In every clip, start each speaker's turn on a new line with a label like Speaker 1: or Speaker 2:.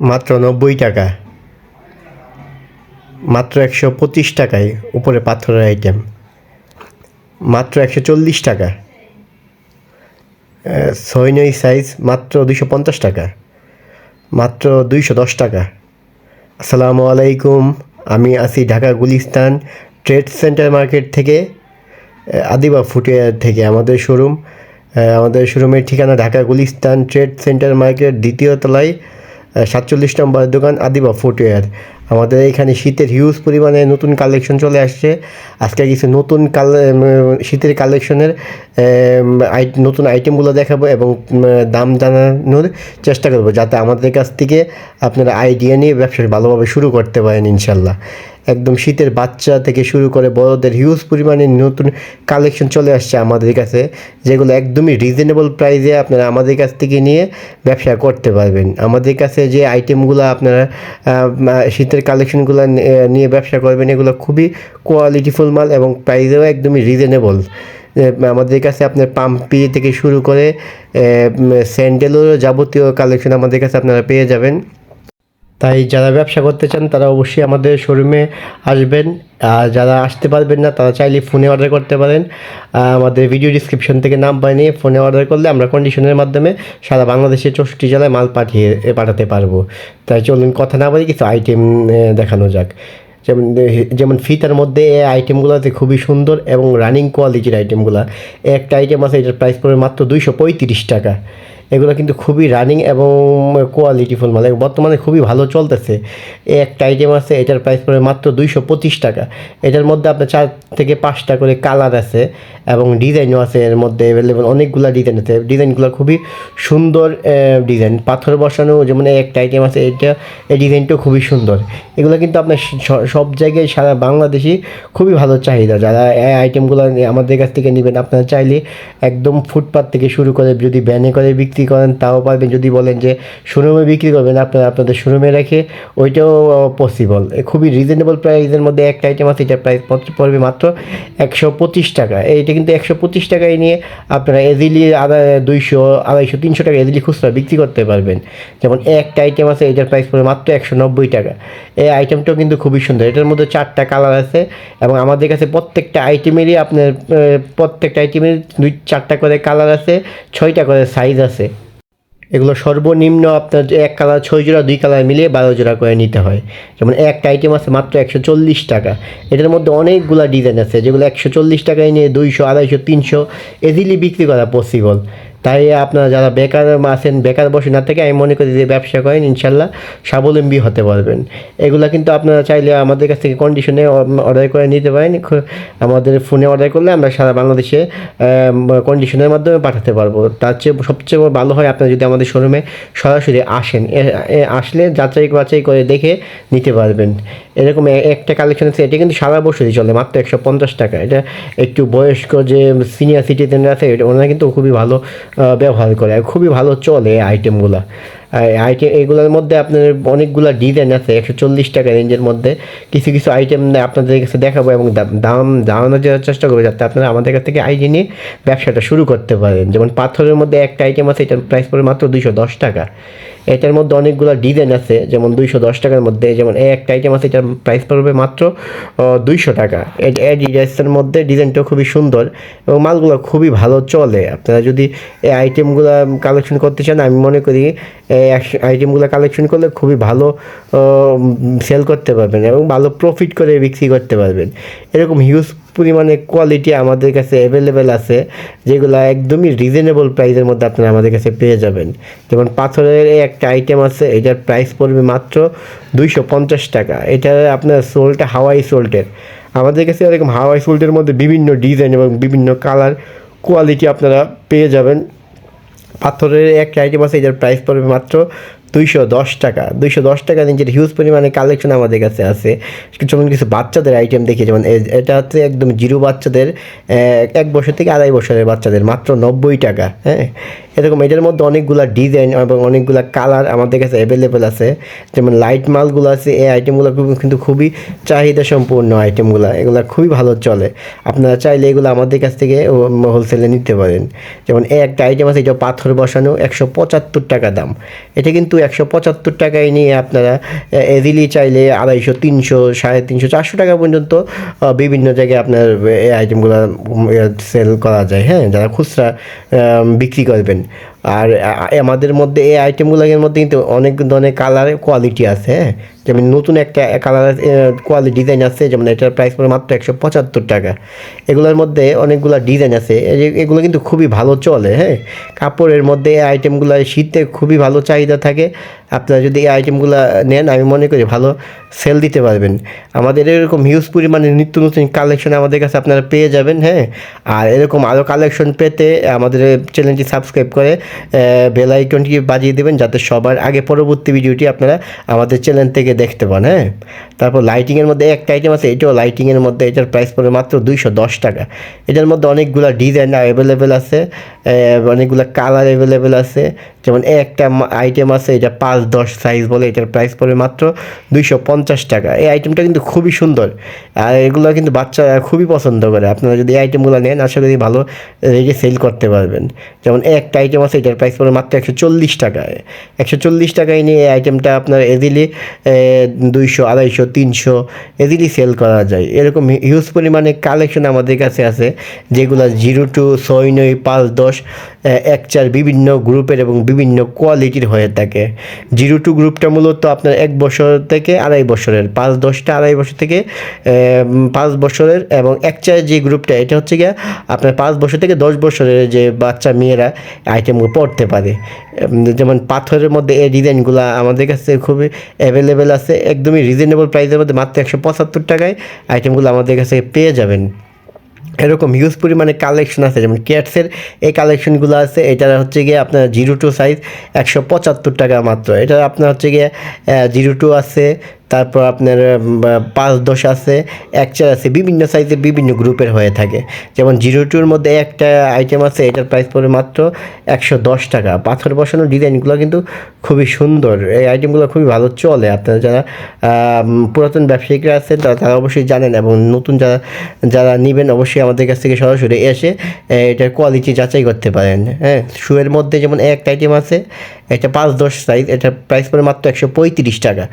Speaker 1: মাত্র নব্বই টাকা। মাত্র একশো পঁচিশ টাকায় উপরে পাথরের আইটেম মাত্র একশো চল্লিশ টাকা। ছয় নয় সাইজ মাত্র দুইশো পঞ্চাশ টাকা। মাত্র দুইশো দশ টাকা। আসসালামু আলাইকুম, আমি আছি Dhaka Gulistan trade centre market থেকে আদিবা ফুটওয়্যার থেকে আমাদের শোরুম। আমাদের শোরুমের ঠিকানা Dhaka Gulistan trade centre market দ্বিতীয় তলায়। সাতচল্লিশ নম্বর দোকান আদিবা ফুটওয়্যার। আমাদের এখানে শীতের হিউজ পরিমাণে নতুন কালেকশন চলে আসছে। আজকে কিছু নতুন কাল শীতের কালেকশনের নতুন আইটেমগুলো দেখাবো এবং দাম জানানোর চেষ্টা করব, যাতে আমাদের কাছ থেকে আপনারা আইডিয়া নিয়ে ব্যবসা ভালোভাবে শুরু করতে পারেন ইনশাল্লাহ। একদম শীতের বাচ্চা থেকে শুরু করে বড়দের হিউজ পরিমাণে নতুন কালেকশন চলে আসছে আমাদের কাছে, যেগুলো একদমই রিজনেবল প্রাইসে আপনারা আমাদের কাছ থেকে নিয়ে ব্যবসা করতে পারবেন। আমাদের কাছে যে আইটেমগুলো আপনারা শীতের কালেকশনগুলো নিয়ে ব্যবসা করবেন, এগুলো খুবই কোয়ালিটিফুল মাল এবং প্রাইসেও একদমই রিজনেবল আমাদের কাছে আপনার পাম্পি থেকে শুরু করে স্যান্ডেলেরও যাবতীয় কালেকশন আমাদের কাছে আপনারা পেয়ে যাবেন। তাই যারা ব্যবসা করতে চান, তারা অবশ্যই আমাদের শোরুমে আসবেন। আর যারা আসতে পারবেন না, তারা চাইলে ফোনে অর্ডার করতে পারেন। আমাদের ভিডিও ডিসক্রিপশন থেকে নাম্বার নিয়ে ফোনে অর্ডার করলে আমরা কন্ডিশনের মাধ্যমে সারা বাংলাদেশের চৌষট্টি জেলায় মাল পাঠিয়ে পাঠাতে পারব। তাই চলুন কথা না বলে কিছু আইটেম দেখানো যাক। যেমন যেমন ফিতার মধ্যে এই আইটেমগুলো আছে, খুবই সুন্দর এবং রানিং কোয়ালিটির আইটেমগুলো একটা আইটেম আছে, এটার প্রাইস পড়বে মাত্র দুইশো পঁয়ত্রিশ টাকা। এগুলো কিন্তু খুবই রানিং এবং কোয়ালিটি মাল। মানে বর্তমানে খুবই ভালো চলতেছে। একটা আইটেম আছে, এটার প্রাইস পড়ে মাত্র দুইশো পঁচিশ টাকা। এটার মধ্যে আপনার চার থেকে পাঁচটা করে কালার আছে। এবং ডিজাইনও আছে এর মধ্যে অ্যাভেলেবেল অনেকগুলো ডিজাইন আছে। ডিজাইনগুলো খুবই সুন্দর ডিজাইন পাথর বসানো, যেমন একটা আইটেম আছে, এটা, এই ডিজাইনটাও খুবই সুন্দর। এগুলো কিন্তু আপনার সব জায়গায় সারা বাংলাদেশি খুবই ভালো চাহিদা। যারা এই আইটেমগুলো আমাদের কাছ থেকে নেবেন, আপনারা চাইলে একদম ফুটপাত থেকে শুরু করে যদি ব্যানে করে বিক্রি করেন, তাও পারবেন। যদি বলেন যে শোরুমে বিক্রি করবেন, আপনারা আপনাদের শোরুমে রেখে ওইটাও পসিবল খুবই রিজনেবল প্রাইসের মধ্যে একটা আইটেম আছে এটা প্রাইস পড়বে মাত্র একশো পঁচিশ টাকা। এইটা কিন্তু একশো পঁচিশ টাকায় নিয়ে আপনারা এজিলি আড়াই দুইশো, আড়াইশো, তিনশো টাকা এজিলি খুচরা বিক্রি করতে পারবেন। যেমন একটা আইটেম আছে, এটার প্রাইস পড়বে মাত্র একশো নব্বই টাকা। এই আইটেমটাও কিন্তু খুবই সুন্দর। এটার মধ্যে চারটা কালার আছে এবং আমাদের কাছে প্রত্যেকটা আইটেমেরই আপনার প্রত্যেকটা আইটেমের দুই, চারটা করে কালার আছে, ছয়টা করে সাইজ আছে। এগুলো সর্বনিম্ন আপনার এক কালার ছয় জোড়া, দুই কালার মিলিয়ে বারো জোড়া করে নিতে হয়। যেমন একটা আইটেম আছে মাত্র একশো চল্লিশ টাকা। এটার মধ্যে অনেকগুলো ডিজাইন আছে, যেগুলো একশো চল্লিশ টাকায় নিয়ে দুইশো, আড়াইশো, তিনশো এজিলি বিক্রি করা পসিবল তাই আপনারা যারা বেকার আছেন, বেকার বসে না থেকে আমি মনে করি যে ব্যবসা করেন, ইনশাল্লাহ স্বাবলম্বী হতে পারবেন। এগুলো কিন্তু আপনারা চাইলে আমাদের কাছ থেকে কন্ডিশনে অর্ডার করে নিতে পারেন। আমাদের ফোনে অর্ডার করলে আমরা সারা বাংলাদেশে কন্ডিশনের মাধ্যমে পাঠাতে পারব। তার চেয়ে সবচেয়ে ভালো হয় আপনারা যদি আমাদের শোরুমে সরাসরি আসেন। আসলে যাচাই বাছাই করে দেখে নিতে পারবেন। এরকম একটা কালেকশন আছে, এটা কিন্তু সারা বছরই চলে, মাত্র একশো পঞ্চাশ টাকা। এটা একটু বয়স্ক যে সিনিয়র সিটিজেনরা আছে, এটা- ওনারা কিন্তু খুবই ভালো ব্যবহার করে, আর খুবই ভালো চলে এই আইটেমগুলো আইটেম এগুলোর মধ্যে আপনার অনেকগুলো ডিজাইন আছে, একশো চল্লিশ টাকা রেঞ্জের মধ্যে। কিছু কিছু আইটেম আপনাদের কাছে দেখাবো এবং দাম- জানানোর চেষ্টা করব, যাতে আপনারা আমাদের কাছ থেকে আইটি নিয়ে ব্যবসাটা শুরু করতে পারেন। যেমন পাথরের মধ্যে একটা আইটেম আছে, এটার প্রাইস পড়বে মাত্র দুইশো দশ টাকা। এটার মধ্যে অনেকগুলো ডিজাইন আছে, যেমন দুইশো দশ টাকার মধ্যে, যেমন এই একটা আইটেম আছে, এটার প্রাইস পড়বে মাত্র দুইশো টাকা। এই ডিজাইনের মধ্যে ডিজাইনটাও খুবই সুন্দর এবং মালগুলো খুবই ভালো চলে। আপনারা যদি এই আইটেমগুলো কালেকশন করতে চান, আমি মনে করি এই আইটেমগুলো কালেকশন করলে খুবই ভালো সেল করতে পারবেন এবং ভালো প্রফিট করে বিক্রি করতে পারবেন। এরকম হিউজ পরিমাণে কোয়ালিটি আমাদের কাছে অ্যাভেলেবেল আছে, যেগুলো একদমই রিজনেবল প্রাইসের মধ্যে আপনারা আমাদের কাছে পেয়ে যাবেন। যেমন পাথরের একটা আইটেম আছে, এটার প্রাইস পড়বে মাত্র দুইশো পঞ্চাশ টাকা। এটা আপনার সোলটা হাওয়াই সোল্টের আমাদের কাছে এরকম হাওয়াই সোল্টের মধ্যে বিভিন্ন ডিজাইন এবং বিভিন্ন কালার কোয়ালিটি আপনারা পেয়ে যাবেন। পাথরের একটা আইটেম আছে, এটার প্রাইস পড়বে মাত্র দুইশো দশ টাকা। দুইশো দশ টাকা নিচের হিউজ পরিমাণে কালেকশন আমাদের কাছে আছে যেমন কিছু বাচ্চাদের আইটেম দেখি, যেমন এটা হচ্ছে একদম জিরো বাচ্চাদের এক- বছর থেকে আড়াই বছরের বাচ্চাদের, মাত্র নব্বই টাকা হ্যাঁ? এরকম এটার মধ্যে অনেকগুলা ডিজাইন এবং অনেকগুলা কালার আমাদের কাছে অ্যাভেলেবেল আছে। যেমন লাইট মালগুলো আছে, এই আইটেমগুলো কিন্তু খুবই চাহিদা সম্পূর্ণ আইটেমগুলো এগুলো খুবই ভালো চলে। আপনারা চাইলে এগুলো আমাদের কাছ থেকে হোলসেলে নিতে পারেন। যেমন এই একটা আইটেম আছে, এটা পাথর বসানো, একশো পঁচাত্তর টাকা দাম। এটা কিন্তু একশো পঁচাত্তর টাকায় নিয়ে আপনারা এজিলি চাইলে আড়াইশো, তিনশো, সাড়ে তিনশো, চারশো টাকা পর্যন্ত বিভিন্ন জায়গায় আপনার এই আইটেমগুলো সেল করা যায়। হ্যাঁ যারা খুচরা বিক্রি করবেন। আর আমাদের মধ্যে এই আইটেমগুলোর মধ্যে কিন্তু অনেক ধরনের কালারের কোয়ালিটি আছে হ্যাঁ? যেমন নতুন একটা কালার কোয়ালিটি ডিজাইন আছে, যেমন এটার প্রাইস পড়ে মাত্র একশো পঁচাত্তর টাকা। এগুলোর মধ্যে অনেকগুলো ডিজাইন আছে এগুলো কিন্তু খুবই ভালো চলে হ্যাঁ? কাপড়ের মধ্যে এই আইটেমগুলো শীতে খুবই ভালো চাহিদা থাকে আপনারা যদি এই আইটেমগুলো নেন, আমি মনে করি ভালো সেল দিতে পারবেন। আমাদের এরকম হিউজ পরিমাণে নিত্য নতুন কালেকশন আমাদের কাছে আপনারা পেয়ে যাবেন হ্যাঁ? আর এরকম আরও কালেকশন পেতে আমাদের চ্যানেলটি সাবস্ক্রাইব করে বেল আইকনটি বাজিয়ে দেবেন, যাতে সবার আগে পরবর্তী ভিডিওটি আপনারা আমাদের চ্যানেল থেকে দেখতে পান হ্যাঁ? তারপর লাইটিংয়ের মধ্যে একটা আইটেম আছে, এটাও লাইটিংয়ের মধ্যে, এটার প্রাইস পড়ে মাত্র দুইশো দশ টাকা। এটার মধ্যে অনেকগুলো ডিজাইন অ্যাভেলেবেল আছে অনেকগুলো কালার অ্যাভেলেবেল আছে। যেমন একটা আইটেম আছে, এটা পাঁচ দশ সাইজ বলে, এটার প্রাইস পড়ে মাত্র দুইশো পঞ্চাশ টাকা। এই আইটেমটা কিন্তু খুবই সুন্দর। আর এগুলো কিন্তু বাচ্চারা খুবই পছন্দ করে। আপনারা যদি এই আইটেমগুলো নেন, আশা করি ভালো রেটে সেল করতে পারবেন। যেমন একটা আইটেম আছে, এটার প্রাইস পড়ে মাত্র একশো চল্লিশ টাকায়। একশো চল্লিশ টাকায় নিয়ে এই আইটেমটা আপনার এদিলি দুইশো আড়াইশো তিনশো এদিলি সেল করা যায়। এরকম হিউজ পরিমাণে কালেকশন আমাদের কাছে আছে, যেগুলো জিরো টু ছয় নয় পাঁচ দশ এক চার বিভিন্ন গ্রুপের এবং বিভিন্ন কোয়ালিটির হয়ে থাকে। জিরো টু গ্রুপটা মূলত আপনার এক বছর থেকে আড়াই বছরের, পাঁচ দশটা আড়াই বছর থেকে পাঁচ বছরের এবং এক চার যে গ্রুপটা এটা হচ্ছে গিয়ে আপনার পাঁচ বছর থেকে দশ বছরের যে বাচ্চা মেয়েরা আইটেমগুলো পড়তে পারে। যেমন পাথরের মধ্যে এই ডিজাইনগুলো আমাদের কাছে খুবই অ্যাভেলেবেল আছে, একদমই রিজনেবল প্রাইসের মধ্যে মাত্র একশো পঁচাত্তর টাকায় আইটেমগুলো আমাদের কাছে পেয়ে যাবেন। এরকম হিউজ পরিমাণে কালেকশন আছে, যেমন ক্যাটসের এই কালেকশনগুলো আছে এটা হচ্ছে গিয়ে আপনার জিরো টু সাইজ একশো পঁচাত্তর টাকা মাত্র। এটা আপনার হচ্ছে গিয়ে জিরো টু আছে তারপর আপনার পাঁচ দশ আছে এক চার আছে, বিভিন্ন সাইজের বিভিন্ন গ্রুপের হয়ে থাকে। যেমন জিরো টুর মধ্যে একটা আইটেম আছে, এটার প্রাইস পড়ে মাত্র একশো দশ টাকা। পাথর বসানো ডিজাইনগুলো কিন্তু খুবই সুন্দর। এই আইটেমগুলো খুবই ভালো চলে। আপনারা যারা পুরাতন ব্যবসায়িকরা আছেন, তারা তারা অবশ্যই জানেন এবং নতুন যারা যারা নেবেন অবশ্যই আমাদের কাছ থেকে সরাসরি এসে এটার কোয়ালিটি যাচাই করতে পারেন। হ্যাঁ শুয়ের মধ্যে যেমন একটা আইটেম আছে, এটা পাঁচ দশ সাইজ এটার প্রাইস পড়ে মাত্র একশো পঁয়ত্রিশ টাকা।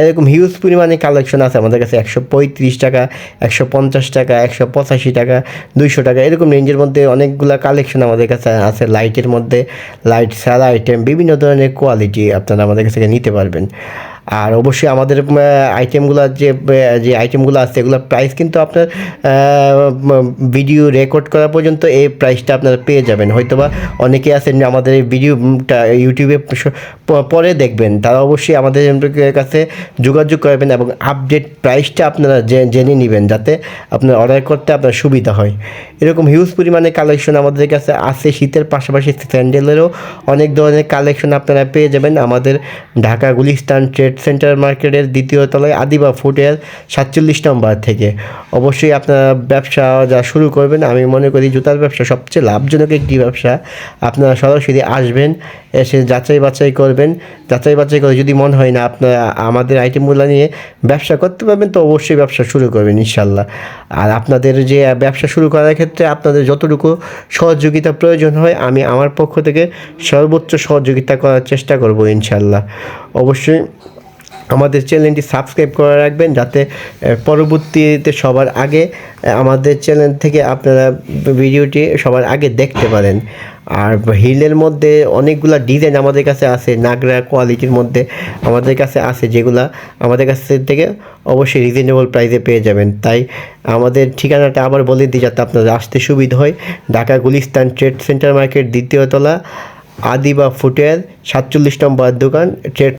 Speaker 1: এরকম হিউজ পরিমাণে কালেকশন আছে। আমাদের কাছে একশো পঁয়ত্রিশ টাকা, একশো পঞ্চাশ টাকা, একশো পঁচাশি টাকা, দুইশো টাকা, এরকম রেঞ্জের মধ্যে অনেকগুলো কালেকশন আমাদের কাছে আছে লাইটের মধ্যে। লাইট সারা আইটেম বিভিন্ন ধরনের কোয়ালিটি আপনারা আমাদের কাছে নিতে পারবেন। আর অবশ্যই আমাদের আইটেমগুলো যে যে আইটেমগুলো আছে, এগুলোর প্রাইস কিন্তু আপনার ভিডিও রেকর্ড করা পর্যন্ত এই প্রাইসটা আপনারা পেয়ে যাবেন। হয়তোবা অনেকে আছেন আমাদের এই ভিডিওটা ইউটিউবে পরে দেখবেন। তারা অবশ্যই আমাদের কাছে যোগাযোগ করবেন এবং আপডেট প্রাইসটা আপনারা জেনে নেবেন যাতে আপনার অর্ডার করতে আপনার সুবিধা হয়। এরকম হিউজ পরিমাণে কালেকশন আমাদের কাছে আছে। শীতের পাশাপাশি স্যান্ডেলেরও অনেক ধরনের কালেকশন আপনারা পেয়ে যাবেন। আমাদের ঢাকা গুলিস্তান ট্রেড সেন্টার মার্কেটের দ্বিতীয় তলায় আদিবা ফুটের সাতচল্লিশ নম্বর থেকে। অবশ্যই আপনারা ব্যবসা যা শুরু করবেন, আমি মনে করি জুতার ব্যবসা সবচেয়ে লাভজনক একটি ব্যবসা। আপনারা সরাসরি আসবেন, এসে যাচাই বাছাই করবেন। যাচাই বাছাই করে যদি মনে হয় না, আপনারা আমাদের আইটেমগুলো নিয়ে ব্যবসা করতে পারবেন, তো অবশ্যই ব্যবসা শুরু করবেন ইনশাল্লাহ আর আপনাদের যে ব্যবসা শুরু করার ক্ষেত্রে আপনাদের যতটুকু সহযোগিতা প্রয়োজন হয়, আমি আমার পক্ষ থেকে সর্বোচ্চ সহযোগিতা করার চেষ্টা করব ইনশাল্লাহ অবশ্যই আমাদের চ্যানেলটি সাবস্ক্রাইব করে রাখবেন যাতে পরবর্তীতে সবার আগে আমাদের চ্যানেল থেকে আপনারা ভিডিওটি সবার আগে দেখতে পারেন। আর হিলের মধ্যে অনেকগুলা ডিজাইন আমাদের কাছে আছে, নাগরা কোয়ালিটির মধ্যে আমাদের কাছে আছে, যেগুলা আমাদের কাছ থেকে অবশ্যই রিজনেবল প্রাইসে পেয়ে যাবেন। তাই আমাদের ঠিকানাটা আবার বলে দিই যাতে আপনাদের আসতে সুবিধা হয়। Dhaka Gulistan trade centre market দ্বিতীয়তলা Adiba footwear সাতচল্লিশ নম্বর দোকান, ট্রেড